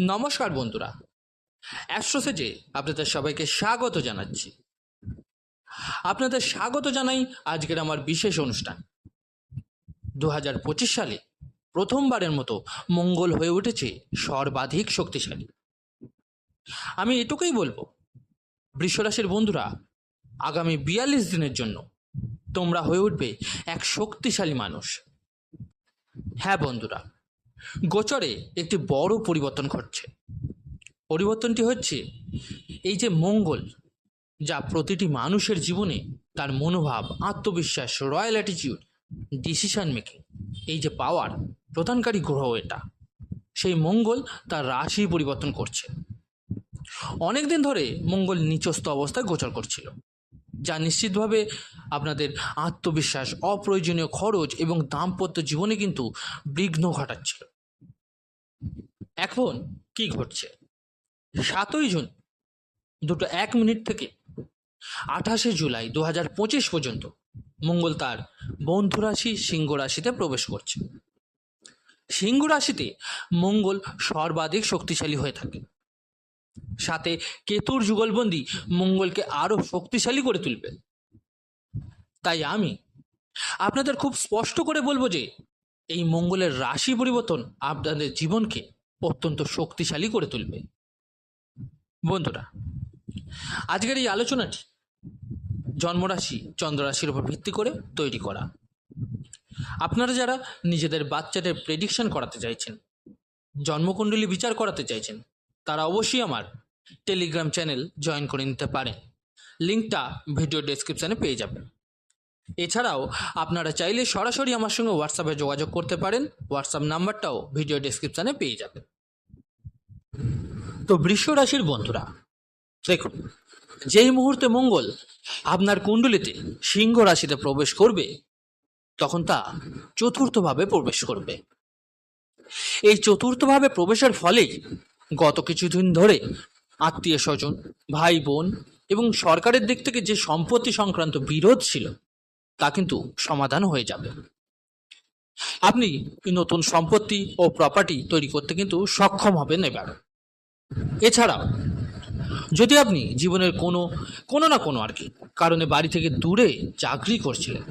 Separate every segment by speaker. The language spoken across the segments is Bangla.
Speaker 1: নমস্কার বন্ধুরা। অ্যাস্ট্রোসেজে আপনাদের সবাইকে স্বাগত জানাচ্ছি। আপনাদের স্বাগত জানাই আজকের আমার বিশেষ অনুষ্ঠান। দু হাজার পঁচিশ সালে প্রথমবারের মতো মঙ্গল হয়ে উঠেছে সর্বাধিক শক্তিশালী। আমি এটুকুই বলব, বৃষরাশির বন্ধুরা, আগামী বিয়াল্লিশ দিনের জন্য তোমরা হয়ে উঠবে এক শক্তিশালী মানুষ। হ্যাঁ বন্ধুরা গোচরে একটি বড় পরিবর্তন ঘটছে। পরিবর্তনটি হচ্ছে এই যে মঙ্গল, যা প্রতিটি মানুষের জীবনে তার মনোভাব, আত্মবিশ্বাস, রয়্যাল অ্যাটিটিউড, ডিসিশন মেকিং, এই যে পাওয়ার, প্রদানকারী গ্রহ এটা। সেই মঙ্গল তার রাশি পরিবর্তন করছে। অনেক দিন ধরে মঙ্গল নিচস্থ অবস্থায় গোচর করছিল, যা নিশ্চিতভাবে আপনাদের আত্মবিশ্বাস, অপ্রয়োজনীয় খরচ এবং দাম্পত্য জীবনে কিন্তু বিঘ্ন ঘটাচ্ছিল। এখন কি ঘটছে? সাতই জুন, দুটো এক মিনিট থেকে আঠাশে জুলাই দু হাজার পঁচিশ পর্যন্ত মঙ্গল তার বন্ধু রাশি সিংহ রাশিতে প্রবেশ করছে। সিংহ রাশিতে মঙ্গল সর্বাধিক শক্তিশালী হয়ে থাকে। সাথে কেতুর যুগলবন্দি মঙ্গলকে আরও শক্তিশালী করে তুলবে। তাই আমি আপনাদের খুব স্পষ্ট করে বলব যে, এই মঙ্গলের রাশি পরিবর্তন আপনাদের জীবনকে অত্যন্ত শক্তিশালী করে তুলবে। বন্ধুরা, আজকের এই আলোচনাটি জন্মরাশি, চন্দ্ররাশির উপর ভিত্তি করে তৈরি করা। আপনারা যারা নিজেদের বাচ্চাদের প্রেডিকশন করাতে চাইছেন, জন্মকুণ্ডলী বিচার করাতে চাইছেন, তারা অবশ্যই আমার টেলিগ্রাম চ্যানেল জয়েন করে নিতে পারেন। লিঙ্কটা ভিডিও ডেসক্রিপশানে পেয়ে যাবেন। এছাড়াও আপনারা চাইলে সরাসরি আমার সঙ্গে হোয়াটসঅ্যাপে যোগাযোগ করতে পারেন। হোয়াটসঅ্যাপ নাম্বারটাও ভিডিও ডেসক্রিপশানে পেয়ে যাবেন। তো বৃষ রাশির বন্ধুরা, দেখুন, যেই মুহূর্তে মঙ্গল আপনার কুণ্ডলিতে সিংহ রাশিতে প্রবেশ করবে, তখন তা চতুর্থভাবে প্রবেশ করবে। এই চতুর্থভাবে প্রবেশের ফলে গত কিছুদিন ধরে আত্মীয় স্বজন, ভাই বোন এবং সরকারের দিক থেকে যে সম্পত্তি সংক্রান্ত বিরোধ ছিল তা কিন্তু সমাধান হয়ে যাবে। আপনি নতুন সম্পত্তি ও প্রপার্টি তৈরি করতে কিন্তু সক্ষম হবেন এবার। এছাড়াও, যদি আপনি জীবনের কোনো কোনো না কোনো আর কি, কারণে বাড়ি থেকে দূরে চাকরি করছিলেন,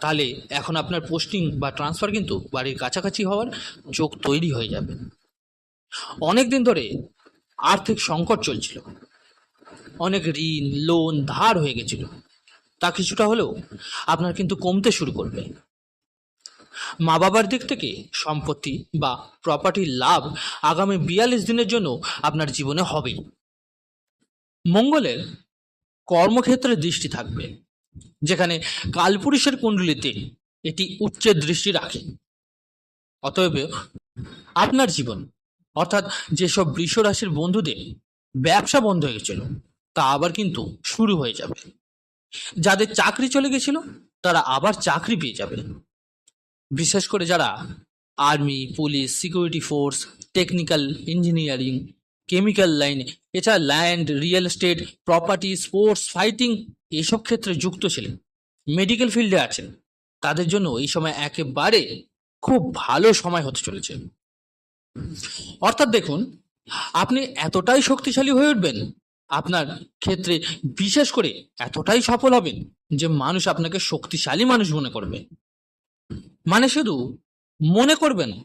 Speaker 1: তাহলে এখন আপনার পোস্টিং বা ট্রান্সফার কিন্তু বাড়ির কাছাকাছি হওয়ার যোগ তৈরি হয়ে যাবে। অনেক দিন ধরে আর্থিক সংকট চলছিল। অনেক ঋণ লোন ধার হয়ে গেছিল। তা কিছুটা হলেও আপনার কিন্তু কমতে শুরু করবে। মা বাবার দিক থেকে সম্পত্তি বা প্রপার্টির লাভ আগামী বিয়াল্লিশ দিনের জন্য আপনার জীবনে হবেই। মঙ্গলের কর্মক্ষেত্রে দৃষ্টি থাকবে, যেখানে কালপুরুষের কুণ্ডলিতে এটি উচ্চের দৃষ্টি রাখে। অতএব আপনার জীবন, অর্থাৎ যেসব বৃষ রাশির বন্ধুদের ব্যবসা বন্ধ হয়ে গেছিল তা আবার কিন্তু শুরু হয়ে যাবে। যাদের চাকরি চলে গেছিল, তারা আবার চাকরি পেয়ে যাবে। বিশেষ করে যারা army, police, security force, technical engineering, chemical line, এছাড়া land, real estate, property, sports, fighting এসব ক্ষেত্রে যুক্ত ছিলেন। মেডিকেল ফিল্ডে আছেন। তাদের জন্য এই সময় একেবারে খুব ভালো সময় হতে চলেছে। অর্থাৎ দেখুন, আপনি এতটাই শক্তিশালী হয়ে উঠবেন আপনার ক্ষেত্রে বিশেষ করে এতটাই সফল হবেন যে মানুষ আপনাকে শক্তিশালী মানুষ মনে করবে। মানে শুধু মনে করবেন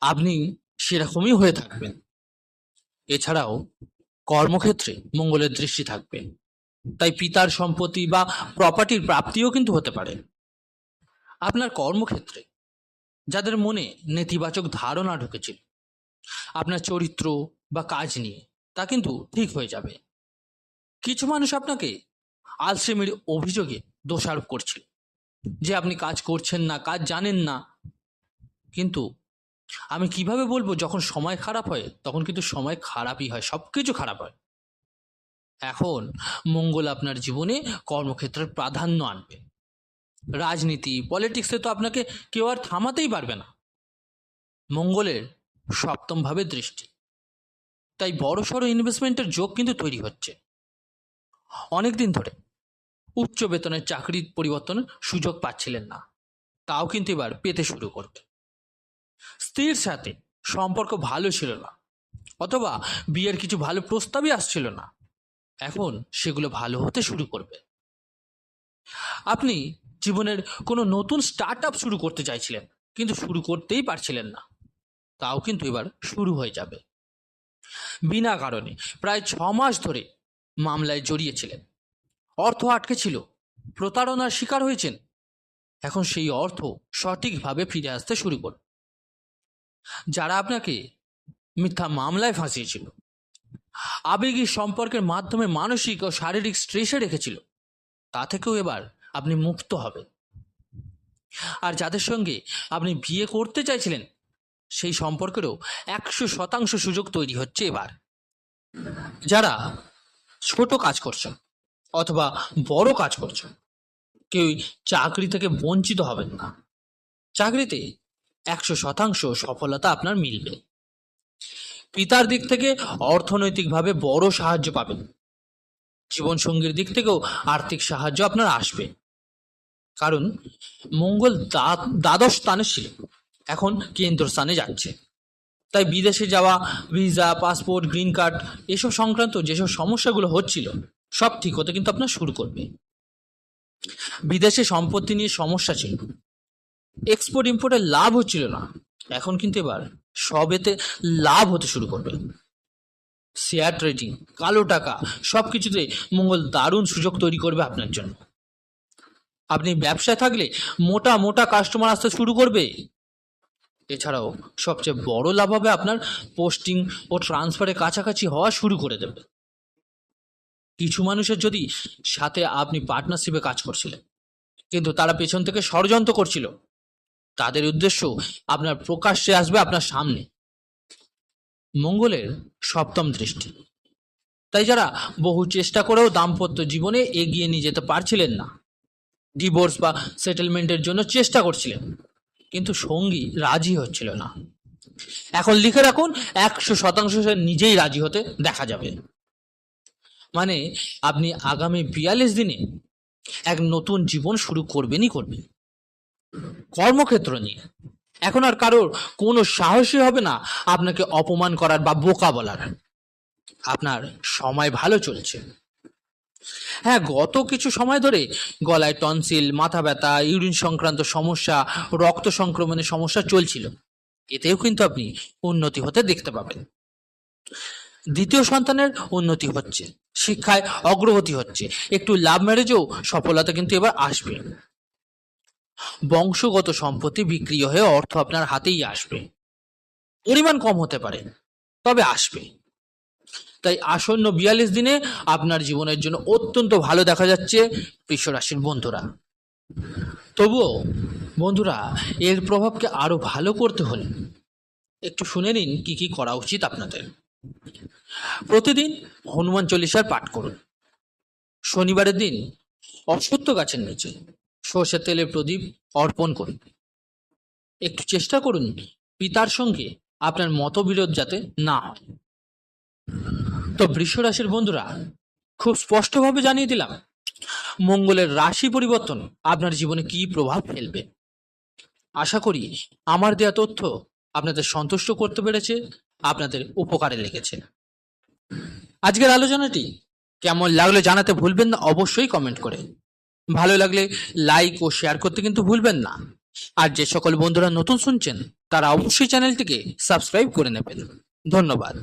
Speaker 1: আপনি সেরকমই হয়ে থাকবেন। এছাড়াও কর্মক্ষেত্রে মঙ্গলের দৃষ্টি থাকবে। তাই পিতার সম্পত্তি বা প্রপার্টির প্রাপ্তিও কিন্তু হতে পারে। আপনার কর্মক্ষেত্রে যাদের মনে নেতিবাচক ধারণা ঢুকেছিল আপনার চরিত্র বা কাজ নিয়ে তা কিন্তু ঠিক হয়ে যাবে। কিছু মানুষ আপনাকে আলসেমির অভিযোগে দোষারোপ করছিল, যে আপনি কাজ করছেন না, কাজ জানেন না। কিন্তু আমি কীভাবে বলব, যখন সময় খারাপ হয়, তখন কিন্তু সময় খারাপই হয় সব কিছু খারাপ হয়। এখন মঙ্গল আপনার জীবনে কর্মক্ষেত্রের প্রাধান্য আনবে। রাজনীতি, পলিটিক্সে তো আপনাকে কেউ আর থামাতেই পারবে না। মঙ্গলের সপ্তমভাবে দৃষ্টি। তাই বড় সড়ো ইনভেস্টমেন্টের যোগ কিন্তু তৈরি হচ্ছে। অনেক দিন ধরে উচ্চ বেতনের চাকরির পরিবর্তনের সুযোগ পাচ্ছিলেন না। তাও কিন্তু এবার পেতে শুরু করবে স্ত্রীর সাথে সম্পর্ক ভালো ছিল না, অথবা বিয়ের কিছু ভালো প্রস্তাবই আসছিল না। এখন সেগুলো ভালো হতে শুরু করবে। আপনি জীবনের কোনো নতুন স্টার্ট আপ শুরু করতে চাইছিলেন, কিন্তু শুরু করতেই পারছিলেন না। তাও কিন্তু এবার শুরু হয়ে যাবে। বিনা কারণে প্রায় ছ মাস ধরে মামলায় জড়িয়েছিলেন। অর্থ আটকে ছিল, প্রতারণার শিকার হয়েছেন। এখন সেই অর্থ সঠিকভাবে ফিরে আসতে শুরু করুন। যারা আপনাকে মিথ্যা মামলায় ফাঁসিয়েছিল আবেগিক সম্পর্কের মাধ্যমে মানসিক ও শারীরিক স্ট্রেসে রেখেছিল, তা থেকেও এবার আপনি মুক্ত হবেন। আর যাদের সঙ্গে আপনি বিয়ে করতে চাইছিলেন সেই সম্পর্কেরও একশো শতাংশ সুযোগ তৈরি হচ্ছে এবার। যারা ছোট কাজ করছেন অথবা বড় কাজ করছেন কেউ চাকরি থেকে বঞ্চিত হবেন না। চাকরিতে একশো শতাংশ সফলতা আপনার মিলবে। পিতার দিক থেকে অর্থনৈতিকভাবে বড় সাহায্য পাবেন। জীবনসঙ্গীর দিক থেকেও আর্থিক সাহায্য আপনার আসবে। কারণ মঙ্গল দ্বাদশ স্থানে ছিল এখন কেন্দ্র স্থানে যাচ্ছে। তাই বিদেশে যাওয়া, ভিসা, পাসপোর্ট, গ্রিন কার্ড, এসব সংক্রান্ত যেসব সমস্যাগুলো হচ্ছিল, সব ঠিক হতে কিন্তু আপনার শুরু করবে। বিদেশে সম্পত্তি নিয়ে সমস্যা ছিল। এক্সপোর্ট ইম্পোর্টের লাভ হচ্ছিল না। এখন কিন্তু এবার সবেতে লাভ হতে শুরু করবে। শেয়ার ট্রেডিং কালো টাকা সব কিছুতে মঙ্গল দারুণ সুযোগ তৈরি করবে আপনার জন্য। আপনি ব্যবসায় থাকলে মোটা মোটা কাস্টমার আসতে শুরু করবে। এছাড়াও সবচেয়ে বড় লাভ হবে আপনার পোস্টিং ও ট্রান্সফারের কাছাকাছি হওয়া শুরু করে দেবে। কিছু মানুষের যদি সাথে আপনি পার্টনারশিপে কাজ করছিলেন, কিন্তু তারা পেছন থেকে ষড়যন্ত্র করছিল, তাদের উদ্দেশ্য আপনার প্রকাশ্যে আসবে আপনার সামনে। মঙ্গলের সপ্তম দৃষ্টি। তাই যারা বহু চেষ্টা করেও দাম্পত্য জীবনে এগিয়ে নিয়ে যেতে পারছিলেন না ডিভোর্স বা সেটেলমেন্টের জন্য চেষ্টা করছিলেন কিন্তু সঙ্গী রাজি হচ্ছিল না। এখন লিখে রাখুন, একশো শতাংশ নিজেই রাজি হতে দেখা যাবে। মানে আপনি আগামী বিয়াল্লিশ দিনে এক নতুন জীবন শুরু করবেনই করবেন। কর্মক্ষেত্র নিয়ে। এখন আর কারোর কোনো সাহসী হবে না আপনাকে অপমান করার বা বোকা বলার। আপনার সময় ভালো চলছে। হ্যাঁ গত কিছু সময় ধরে গলায় টনসিল, মাথা ব্যথা, ইউরিন সংক্রান্ত সমস্যা, রক্ত সংক্রমণের সমস্যা চলছিল। এতেও কিন্তু আপনি উন্নতি হতে দেখতে পাবেন। দ্বিতীয় সন্তানের উন্নতি হচ্ছে, শিক্ষায় অগ্রগতি হচ্ছে, একটু লাভ ম্যারেজেও সফলতা কিন্তু এবার আসবে। বংশগত সম্পত্তি বিক্রি হয়ে অর্থ আপনার হাতেই আসবে। পরিমাণ কম হতে পারে, তবে আসবে। তাই আসন্ন বিয়াল্লিশ দিনে আপনার জীবনের জন্য অত্যন্ত ভালো দেখা যাচ্ছে রাশির বন্ধুরা। তবুও বন্ধুরা, এর প্রভাবকে আরও ভালো করতে হলে একটু শুনে নিন কি কি করা উচিত আপনাদের। প্রতিদিন হনুমান চল্লিশার পাঠ করুন। শনিবারের দিন অশ্বত্থ গাছের নিচে সর্ষের তেলের প্রদীপ অর্পণ করুন। একটু চেষ্টা করুন পিতার সঙ্গে আপনার মতবিরোধ যাতে না হয়। তো বৃষ রাশির বন্ধুরা, খুব স্পষ্টভাবে জানিয়ে দিলাম, মঙ্গলের রাশি পরিবর্তন আপনার জীবনে কি প্রভাব ফেলবে। আশা করি আমার দেয়া তথ্য আপনাদের সন্তুষ্ট করতে পেরেছে, আপনাদের উপকারে লেগেছে। আজকের আলোচনাটি কেমন লাগল জানাতে ভুলবেন না, অবশ্যই কমেন্ট করে। ভালো লাগলে লাইক ও শেয়ার করতে কিন্তু ভুলবেন না। আর যে সকল বন্ধুরা নতুন শুনছেন, তারা অবশ্যই চ্যানেলটিকে সাবস্ক্রাইব করে নেবেন। ধন্যবাদ।